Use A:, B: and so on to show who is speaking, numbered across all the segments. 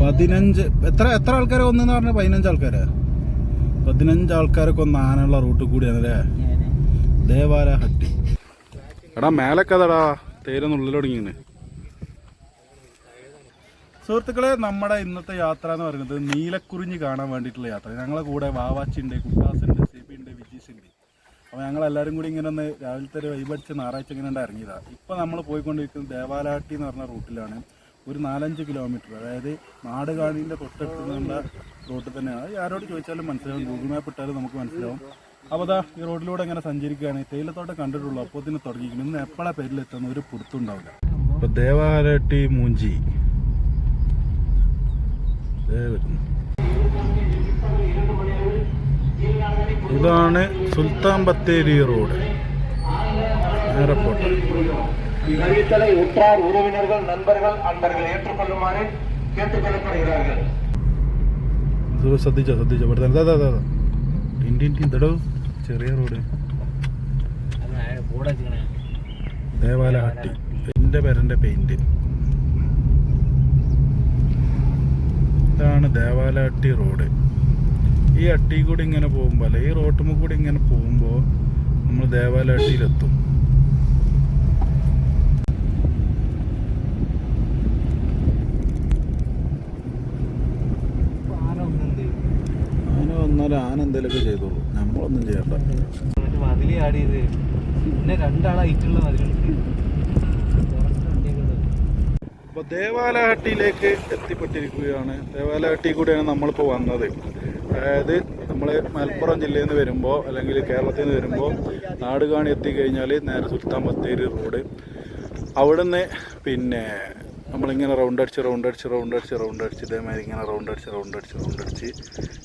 A: പതിനഞ്ച് എത്ര എത്ര ആൾക്കാരെ കൊന്നെന്ന് പറഞ്ഞ പതിനഞ്ച് ആൾക്കാരാ? പതിനഞ്ച് ആൾക്കാരെ കൊന്ന ആനുള്ള റൂട്ട് കൂടിയാണ് അല്ലേ ദേവാല ഹട്ടി. എടാ മേലൊക്കെ അതാടാ തേരൊന്നുള്ളിൽ തുടങ്ങിയാണ് സുഹൃത്തുക്കളെ നമ്മുടെ ഇന്നത്തെ യാത്ര എന്ന് പറയുന്നത് നീലക്കുറിഞ്ഞ് കാണാൻ വേണ്ടിയിട്ടുള്ള യാത്ര. ഞങ്ങളെ കൂടെ വാവാച്ചിണ്ട് കുട്ടാസുണ്ട് സിബി ഉണ്ട് വിജീസ് ഉണ്ട് അപ്പോൾ ഞങ്ങൾ എല്ലാവരും കൂടി ഇങ്ങനെ ഒന്ന് രാവിലത്തെ ഒരു വൈബടിച്ച് ഞായറാഴ്ച ഇങ്ങനെ ഉണ്ട് ഇറങ്ങിയതാണ് ഇപ്പോൾ നമ്മൾ പോയിക്കൊണ്ടിരിക്കുന്നത് ദേവാലാട്ടി എന്ന് പറഞ്ഞ റൂട്ടിലാണ്. ഒരു നാലഞ്ച് കിലോമീറ്റർ അതായത് നാടുകാണിന്റെ തൊട്ടടുത്ത് നിന്നുള്ള റൂട്ടിൽ തന്നെയാണ്. ആരോട് ചോദിച്ചാലും മനസ്സിലാവും ഗൂഗിൾ മാപ്പ് ഇട്ടാലും നമുക്ക് മനസ്സിലാവും. അപ്പോൾ അതാ ഈ റോഡിലൂടെ ഇങ്ങനെ സഞ്ചരിക്കുകയാണ്. തേയിലത്തോട്ടം കണ്ടിട്ടുള്ളൂ അപ്പോൾ തന്നെ തുടങ്ങിക്കുന്നു ഇന്ന് എപ്പോഴാണ് പേരിലെത്തുന്ന ഒരു പുറത്തുണ്ടാവില്ല. അപ്പോൾ ദേവാരട്ടി മൂഞ്ചി. ഇതാണ് സുൽത്താൻ ബത്തേരി റോഡ്. എയർപോർട്ട്
B: அறிவித்தலை உற்றார் உறவினர்கள் நண்பர்கள் அன்பர்கள் ஏற்றுக்கொள்ளுமாறு கேட்டுக் கொள்ளப்படுகிறார்கள்
A: ഇത് ശ്രദ്ധിച്ചോ ശ്രദ്ധിച്ചോ ഇവിടെ തന്നെ അതാ അതാ ടിൻ ടിൻ ടിൻ ഇതടോ ചെറിയ റോഡ് ദേവാല ഹട്ടി എൻ്റെ പേരൻ്റെ പെയിന്റ് ഇതാണ് ദേവാല ഹട്ടി റോഡ് ഈ അട്ടി കൂടി ഇങ്ങനെ പോകുമ്പോൾ അല്ലെ ഈ റോട്ടുമ്മ കൂടി ഇങ്ങനെ പോകുമ്പോൾ നമ്മൾ ദേവാല ഹട്ടിയിലെത്തും ആന എന്തെങ്കിലുമൊക്കെ ചെയ്തോളൂ. നമ്മളൊന്നും ചെയ്യണ്ട.
C: മതിൽ ആടിയത് പിന്നെ രണ്ടാളായിട്ടുള്ള മതിലുണ്ട്
A: അപ്പോൾ ദേവാലഹട്ടിയിലേക്ക് എത്തിപ്പെട്ടിരിക്കുകയാണ്. ദേവാലഹട്ടി കൂടെയാണ് നമ്മളിപ്പോൾ വന്നത്. അതായത് നമ്മൾ മലപ്പുറം ജില്ലയിൽ നിന്ന് വരുമ്പോൾ അല്ലെങ്കിൽ കേരളത്തിൽ നിന്ന് വരുമ്പോൾ നാടുകാണി എത്തിക്കഴിഞ്ഞാൽ നേരെ സുൽത്താൻ ബത്തേരി റോഡ്. അവിടുന്ന് പിന്നെ നമ്മളിങ്ങനെ റൗണ്ട് അടിച്ച് റൗണ്ട് അടിച്ച് റൗണ്ട് അടിച്ച് റൗണ്ട് അടിച്ച് ഇതേമാതിരി ഇങ്ങനെ റൗണ്ട് അടിച്ച് റൗണ്ട് അടിച്ച് റൗണ്ട് അടിച്ച്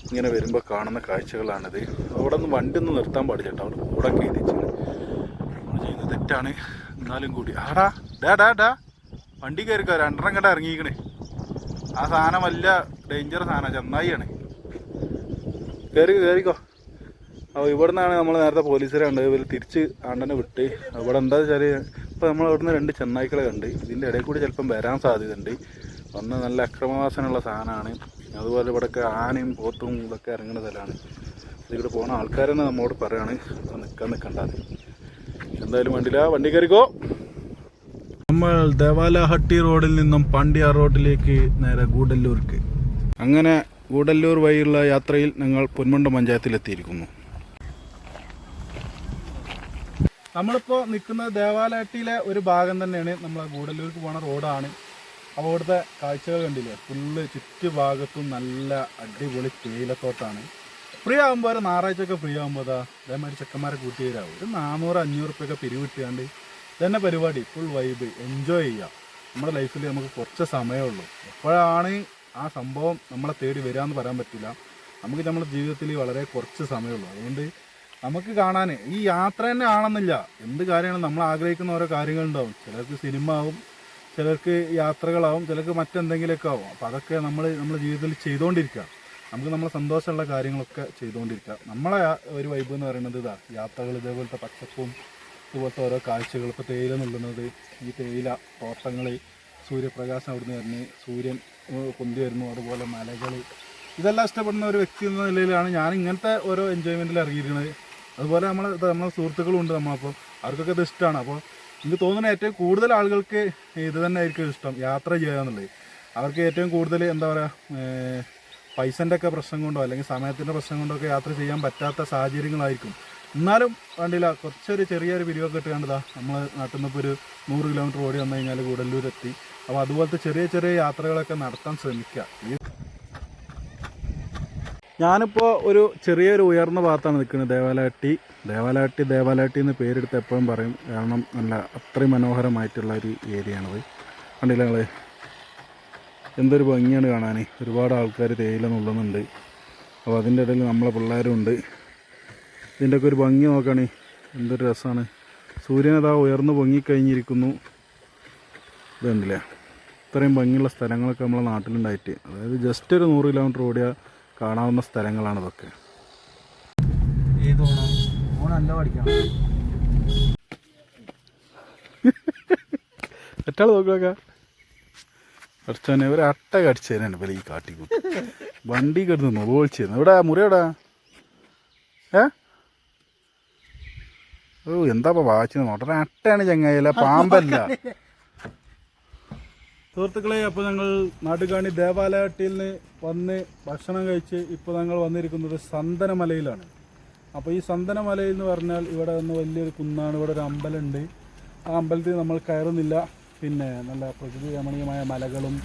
A: ഇങ്ങനെ വരുമ്പോൾ കാണുന്ന കാഴ്ചകളാണിത്. അവിടെ നിന്ന് വണ്ടി ഒന്നും നിർത്താൻ പാടില്ല കേട്ടോ. അവിടെ കൂടെ കയറിച്ച് നമ്മൾ ചെയ്യുന്നത് തെറ്റാണ്. എന്നാലും കൂടി. ആടാ ഡാ ഡാ ഡാ. വണ്ടി കയറിക്കോ? രണ്ടെണ്ണം കണ്ട ഇറങ്ങിയിക്കണേ ആ സാധനം വല്ല ഡേഞ്ചർ സാധനം ചെന്നായിയാണ്. കയറി കയറിക്കോ. അപ്പോൾ ഇവിടെ നിന്നാണ് നമ്മൾ നേരത്തെ പോലീസുകാരെ കണ്ടത്. ഇവർ തിരിച്ച് ആണ്ടനെ വിട്ട്. ഇവിടെ എന്താ വെച്ചാൽ ഇപ്പോൾ നമ്മൾ അവിടുന്ന് രണ്ട് ചെന്നായ്ക്കളെ കണ്ട്. ഇതിന്റെ ഇടയിൽ കൂടി ചിലപ്പം വരാൻ സാധ്യതയുണ്ട്. ഒന്ന് നല്ല അക്രമവാസനുള്ള സാധനമാണ് അതുപോലെ ഇവിടെയൊക്കെ ആനയും പോത്തും ഇതൊക്കെ ഇറങ്ങുന്ന സ്ഥലമാണ് ഇതിലൂടെ പോകുന്ന ആൾക്കാരെന്നെ നമ്മോട് പറയുകയാണ് നിൽക്കാൻ നിൽക്കണ്ടത് എന്തായാലും വണ്ടിയില്ല വണ്ടി കയറിക്കോ. നമ്മൾ ദേവാലഹട്ടി റോഡിൽ നിന്നും പാണ്ഡ്യ റോഡിലേക്ക് നേരെ ഗൂഡല്ലൂർക്ക്. അങ്ങനെ ഗൂഡല്ലൂർ വഴിയുള്ള യാത്രയിൽ ഞങ്ങൾ പൊന്മുണ്ട പഞ്ചായത്തിലെത്തിയിരിക്കുന്നു. നമ്മളിപ്പോൾ നിൽക്കുന്നത് ദേവാലയട്ടിയിലെ ഒരു ഭാഗം തന്നെയാണ് നമ്മൾ ഗൂഡല്ലൂർക്ക് പോണ റോഡാണ്. അപ്പോൾ അവിടുത്തെ കാഴ്ചകൾ കണ്ടില്ലേ? ഫുള്ള് ചുറ്റുഭാഗത്തും നല്ല അടിപൊളി തേയിലത്തോട്ടാണ്. ഫ്രീ ആകുമ്പോൾ ഒരു ഞായറാഴ്ചയൊക്കെ ഫ്രീ ആകുമ്പോൾ അതാ അതേമാതിരി ചെക്കന്മാരെ കൂട്ടി തരാം ഒരു നാനൂറ് അഞ്ഞൂറ് റുപ്യൊക്കെ പിരിവിട്ടാണ്ട് ഇതന്നെ പരിപാടി ഫുൾ വൈബ് എൻജോയ് ചെയ്യുക നമ്മുടെ ലൈഫിൽ നമുക്ക് കുറച്ച് സമയമേ ഉള്ളൂ. എപ്പോഴാണ് ആ സംഭവം നമ്മളെ തേടി വരാമെന്ന് പറയാൻ പറ്റില്ല. നമുക്ക് നമ്മുടെ ജീവിതത്തിൽ വളരെ കുറച്ച് സമയമുള്ളൂ അതുകൊണ്ട് നമുക്ക് കാണാൻ. ഈ യാത്ര തന്നെ ആണെന്നില്ല. എന്ത് കാര്യമാണ് നമ്മൾ ആഗ്രഹിക്കുന്ന ഓരോ കാര്യങ്ങളുണ്ടാവും. ചിലർക്ക് സിനിമ ആവും ചിലർക്ക് യാത്രകളാവും ചിലർക്ക് മറ്റെന്തെങ്കിലുമൊക്കെ ആവും. അപ്പോൾ അതൊക്കെ നമ്മൾ നമ്മുടെ ജീവിതത്തിൽ ചെയ്തുകൊണ്ടിരിക്കുക. നമുക്ക് നമ്മളെ സന്തോഷമുള്ള കാര്യങ്ങളൊക്കെ ചെയ്തുകൊണ്ടിരിക്കുക. നമ്മളെ ഒരു വൈബ് എന്ന് പറയുന്നത് ഇതാ. യാത്രകൾ ഇതേപോലത്തെ പച്ചപ്പും ഇതുപോലത്തെ ഓരോ കാഴ്ചകൾ. ഇപ്പോൾ തേയില നുള്ളുന്നത് ഈ തേയില തോട്ടങ്ങൾ സൂര്യപ്രകാശം അവിടുന്ന് വരുന്നു സൂര്യൻ പൊന്തി വരുന്നു അതുപോലെ മലകൾ ഇതെല്ലാം ഇഷ്ടപ്പെടുന്ന ഒരു വ്യക്തി എന്ന നിലയിലാണ് ഞാൻ ഇങ്ങനത്തെ ഓരോ എൻജോയ്മെന്റിൽ ഇറങ്ങിയിരിക്കുന്നത്. അതുപോലെ നമ്മൾ നമ്മളെ സുഹൃത്തുക്കളും ഉണ്ട് നമ്മളപ്പോൾ അവർക്കൊക്കെ ഇത് ഇഷ്ടമാണ് അപ്പോൾ എനിക്ക് തോന്നുന്ന ഏറ്റവും കൂടുതൽ ആളുകൾക്ക് ഇത് തന്നെ ആയിരിക്കും ഇഷ്ടം യാത്ര ചെയ്യുക എന്നുള്ളത്. അവർക്ക് ഏറ്റവും കൂടുതൽ എന്താ പറയുക പൈസന്റെ ഒക്കെ പ്രശ്നം കൊണ്ടോ അല്ലെങ്കിൽ സമയത്തിന്റെ പ്രശ്നം കൊണ്ടോ ഒക്കെ യാത്ര ചെയ്യാൻ പറ്റാത്ത സാഹചര്യങ്ങളായിരിക്കും. എന്നാലും വേണ്ടില്ല കുറച്ചൊരു ചെറിയൊരു പിരിവൊക്കെ ഇട്ട് നമ്മൾ നാട്ടിൽ നിന്ന് ഇപ്പോൾ ഒരു നൂറ് കിലോമീറ്റർ ഓടി വന്നു കഴിഞ്ഞാൽ ഗുഡല്ലൂരെത്തി. അപ്പോൾ അതുപോലത്തെ ചെറിയ ചെറിയ യാത്രകളൊക്കെ നടത്താൻ ശ്രമിക്കുക. ഞാനിപ്പോൾ ഒരു ചെറിയൊരു ഉയർന്ന ഭാഗത്താണ് നിൽക്കുന്നത്. ദേവാലാട്ടി. ദേവാലാട്ടി ദേവാലാട്ടി എന്ന് പേരെടുത്ത് എപ്പോഴും പറയും. കാരണം നല്ല അത്രയും മനോഹരമായിട്ടുള്ള ഒരു ഏരിയയാണത്. കണ്ടില്ല നിങ്ങൾ എന്തൊരു ഭംഗിയാണ് കാണാൻ ഒരുപാട് ആൾക്കാർ തേയില നുള്ളുന്നുണ്ട്. അപ്പോൾ അതിന്റെ ഇടയിൽ നമ്മളെ പിള്ളേരും ഉണ്ട് ഇതിന്റെയൊക്കെ ഒരു ഭംഗി നോക്കണേ. എന്തൊരു രസമാണ്. സൂര്യൻ അതാ ഉയർന്നു പൊങ്ങിക്കഴിഞ്ഞിരിക്കുന്നു. ഇതുണ്ടല്ലേ? ഇത്രയും ഭംഗിയുള്ള സ്ഥലങ്ങളൊക്കെ നമ്മളെ നാട്ടിലുണ്ടായിട്ട്. അതായത് ജസ്റ്റ് ഒരു നൂറ് കിലോമീറ്റർ ഓടിയാൽ കാണാവുന്ന സ്ഥലങ്ങളാണ് ഇതൊക്കെ.
C: പഠിക്കണം.
A: നോക്കുക കുറച്ചോനെ ഒരു അട്ട കടിച്ചതിനാണ് ഇവലെ ഈ കാട്ടിക്കൂട്ട്. വണ്ടി കിടന്ന് നോളിച്ചിരുന്നു എവിടെ? മുറി എവിടാ? ഏ? ഓ എന്താ വായിച്ചു നോട്ടെ? അട്ടയാണ് ചങ്ങായില്ല പാമ്പല്ല. സുഹൃത്തുക്കളെ അപ്പോൾ ഞങ്ങൾ നാട്ടുകാണി ദേവാലയത്തിൽ നിന്ന് വന്ന് ഭക്ഷണം കഴിച്ച് ഇപ്പോൾ ഞങ്ങൾ വന്നിരിക്കുന്നത് സന്തനമലയിലാണ്. അപ്പോൾ ഈ സന്തനമലയിൽ എന്ന് പറഞ്ഞാൽ ഇവിടെ നിന്ന് വലിയൊരു കുന്നാണ് ഇവിടെ ഒരു അമ്പലമുണ്ട് ആ അമ്പലത്തിൽ നമ്മൾ കയറുന്നില്ല. പിന്നെ നല്ല പ്രകൃതി രമണീയമായ മലകളും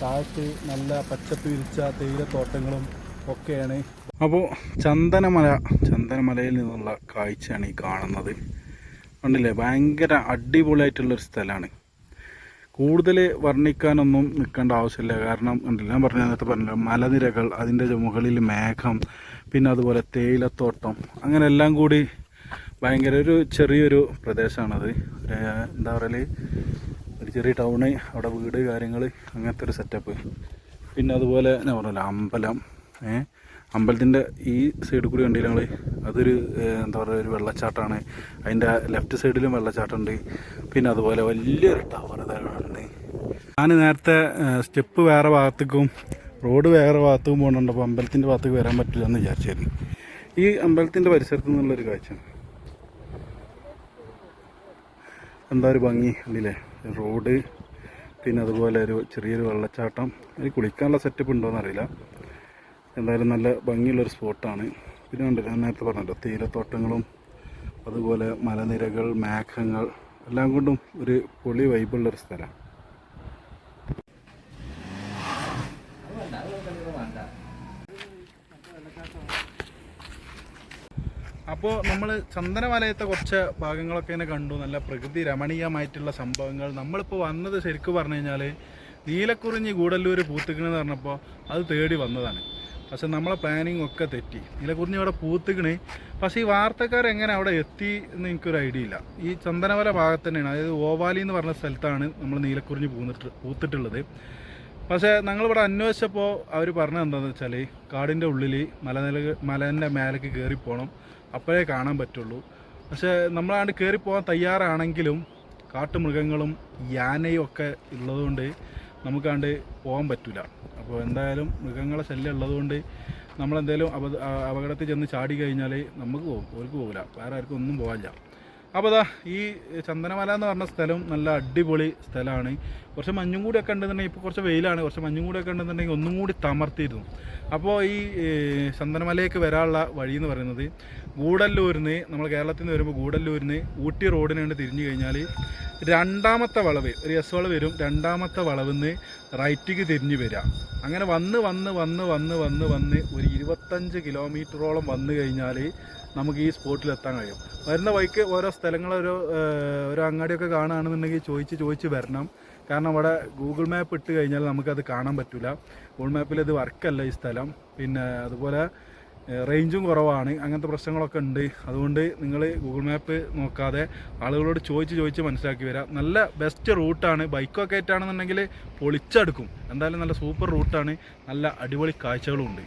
A: താഴ്ത്ത് നല്ല പച്ചപ്പ് വിരിച്ച തേയിലത്തോട്ടങ്ങളും ഒക്കെയാണ്. അപ്പോൾ ചന്ദനമല ചന്ദനമലയിൽ നിന്നുള്ള കാഴ്ചയാണ് ഈ കാണുന്നത്. കണ്ടില്ലേ? ഭയങ്കര അടിപൊളിയായിട്ടുള്ളൊരു സ്ഥലമാണ്. കൂടുതൽ വർണിക്കാനൊന്നും നിൽക്കേണ്ട ആവശ്യമില്ല. കാരണം ഉണ്ടല്ലോ ഞാൻ പറഞ്ഞ നേരത്തെ പറഞ്ഞല്ലോ മലനിരകൾ അതിന്റെ മുകളിൽ മേഘം പിന്നെ അതുപോലെ തേയിലത്തോട്ടം അങ്ങനെ എല്ലാം കൂടി ഭയങ്കര ഒരു ചെറിയൊരു പ്രദേശമാണത് എന്താ പറയൽ ഒരു ചെറിയ ടൗണ് അവിടെ വീട് കാര്യങ്ങൾ അങ്ങനത്തെ ഒരു സെറ്റപ്പ് പിന്നെ അതുപോലെ ഞാൻ പറഞ്ഞല്ലോ അമ്പലം ഏ? അമ്പലത്തിന്റെ ഈ സൈഡിൽ കൂടി കണ്ടില്ല ഞങ്ങൾ അതൊരു എന്താ പറയുക ഒരു വെള്ളച്ചാട്ടമാണ്. അതിന്റെ ലെഫ്റ്റ് സൈഡിലും വെള്ളച്ചാട്ടമുണ്ട്. പിന്നെ അതുപോലെ വലിയൊരു ടവർ ഉണ്ട് ഞാൻ നേരത്തെ സ്റ്റെപ്പ് വേറെ ഭാഗത്തേക്കും റോഡ് വേറെ ഭാഗത്തേക്കും പോകുന്നുണ്ട് അപ്പോൾ അമ്പലത്തിന്റെ ഭാഗത്തേക്ക് വരാൻ പറ്റില്ല എന്ന് വിചാരിച്ചായിരുന്നു ഈ അമ്പലത്തിന്റെ പരിസരത്ത് നിന്നുള്ളൊരു കാഴ്ച. എന്താ ഒരു ഭംഗി ഉണ്ടല്ലേ റോഡ് പിന്നെ അതുപോലെ ഒരു ചെറിയൊരു വെള്ളച്ചാട്ടം. കുളിക്കാനുള്ള സെറ്റപ്പ് ഉണ്ടോയെന്ന് അറിയില്ല എന്തായാലും നല്ല ഭംഗിയുള്ളൊരു സ്പോട്ടാണ്. പിന്നെ കണ്ടില്ല ഞാൻ നേരത്തെ പറഞ്ഞല്ലോ തീരത്തോട്ടങ്ങളും അതുപോലെ മലനിരകൾ മേഘങ്ങൾ എല്ലാം കൊണ്ടും ഒരു പൊളി വൈബുള്ളൊരു സ്ഥലമാണ് അപ്പോൾ നമ്മൾ ചന്ദനവലയത്തെ കുറച്ച് ഭാഗങ്ങളൊക്കെ ഇങ്ങനെ കണ്ടു. നല്ല പ്രകൃതി രമണീയമായിട്ടുള്ള സംഭവങ്ങൾ. നമ്മളിപ്പോൾ വന്നത് ശരിക്കും പറഞ്ഞു കഴിഞ്ഞാൽ നീലക്കുറിഞ്ഞി ഗൂഡല്ലൂർ പൂത്തുക്കണെന്ന് പറഞ്ഞപ്പോൾ അത് തേടി വന്നതാണ്. പക്ഷെ നമ്മളെ പ്ലാനിങ് ഒക്കെ തെറ്റി. നീലക്കുറിഞ്ഞി അവിടെ പൂത്തുക്കണ്. പക്ഷേ ഈ വാർത്തക്കാർ എങ്ങനെ അവിടെ എത്തി എന്ന് എനിക്കൊരു ഐഡിയ ഇല്ല. ഈ ചന്ദനവല ഭാഗത്ത് തന്നെയാണ്. അതായത് ഓവാലി എന്ന് പറഞ്ഞ സ്ഥലത്താണ് നമ്മൾ നീലക്കുറിഞ്ഞി പൂന്നിട്ട് പൂത്തിട്ടുള്ളത്. പക്ഷേ ഞങ്ങളിവിടെ അന്വേഷിച്ചപ്പോൾ അവർ പറഞ്ഞത് എന്താണെന്ന് വെച്ചാൽ കാടിന്റെ ഉള്ളിൽ മലനില മലേന്റെ മേലേക്ക് കയറി പോകണം അപ്പോഴേ കാണാൻ പറ്റുള്ളൂ. പക്ഷേ നമ്മളാണ്ട് കയറി പോകാൻ തയ്യാറാണെങ്കിലും കാട്ടുമൃഗങ്ങളും യാനയും ഒക്കെ ഉള്ളതുകൊണ്ട് നമുക്കാണ്ട് പോകാൻ പറ്റില്ല അപ്പോൾ എന്തായാലും മൃഗങ്ങളെ ശല്യം ഉള്ളതുകൊണ്ട് നമ്മളെന്തായാലും അപ അപകടത്തിൽ ചെന്ന് ചാടി കഴിഞ്ഞാൽ നമുക്ക് പോകും അവർക്ക് പോകില്ല വേറെ ആർക്കും ഒന്നും പോകാനില്ല അപ്പോൾ അതാ ഈ ചന്ദനമല എന്ന് പറഞ്ഞ സ്ഥലം നല്ല അടിപൊളി സ്ഥലമാണ്. കുറച്ച് മഞ്ഞും കൂടി ഒക്കെ ഉണ്ടെന്നുണ്ടെങ്കിൽ ഇപ്പോൾ കുറച്ച് വെയിലാണ്. കുറച്ച് മഞ്ഞും കൂടി ഒക്കെ ഉണ്ടെന്നുണ്ടെങ്കിൽ ഒന്നും കൂടി തമർത്തിയിരുന്നു. അപ്പോൾ ഈ ചന്ദനമലയ്ക്ക് വരാനുള്ള വഴി എന്ന് പറയുന്നത് ഗൂഡല്ലൂരിൽ നിന്ന് നമ്മൾ കേരളത്തിൽ നിന്ന് വരുമ്പോൾ ഗൂഡല്ലൂരിന് ഊട്ടി ഊട്ടി റോഡിനാണ്ട് തിരിഞ്ഞു കഴിഞ്ഞാൽ രണ്ടാമത്തെ വളവ് ഒരു എസ് വളവ് വരും. രണ്ടാമത്തെ വളവിൽ നിന്ന് റൈറ്റിക്ക് തിരിഞ്ഞ് വരിക അങ്ങനെ വന്ന് വന്ന് വന്ന് വന്ന് വന്ന് വന്ന് ഒരു ഇരുപത്തഞ്ച് കിലോമീറ്ററോളം വന്നു കഴിഞ്ഞാൽ നമുക്ക് ഈ സ്പോട്ടിലെത്താൻ കഴിയും. വരുന്ന വഴിക്ക് ഓരോ സ്ഥലങ്ങൾ ഒരു അങ്ങാടിയൊക്കെ കാണുകയാണെന്നുണ്ടെങ്കിൽ ചോദിച്ച് ചോദിച്ച് വരണം. കാരണം അവിടെ ഗൂഗിൾ മാപ്പ് ഇട്ട് കഴിഞ്ഞാൽ നമുക്കത് കാണാൻ പറ്റില്ല ഗൂഗിൾ മാപ്പിൽ ഇത് വർക്കല്ല ഈ സ്ഥലം. പിന്നെ അതുപോലെ റേഞ്ചും കുറവാണ്. അങ്ങനത്തെ പ്രശ്നങ്ങളൊക്കെ ഉണ്ട്. അതുകൊണ്ട് നിങ്ങൾ ഗൂഗിൾ മാപ്പ് നോക്കാതെ ആളുകളോട് ചോദിച്ച് ചോദിച്ച് മനസ്സിലാക്കി വരാം. നല്ല ബെസ്റ്റ് റൂട്ടാണ് ബൈക്കൊക്കെ ആയിട്ടാണെന്നുണ്ടെങ്കിൽ പൊളിച്ചെടുക്കും. എന്തായാലും നല്ല സൂപ്പർ റൂട്ടാണ് നല്ല അടിപൊളി കാഴ്ചകളും ഉണ്ട്.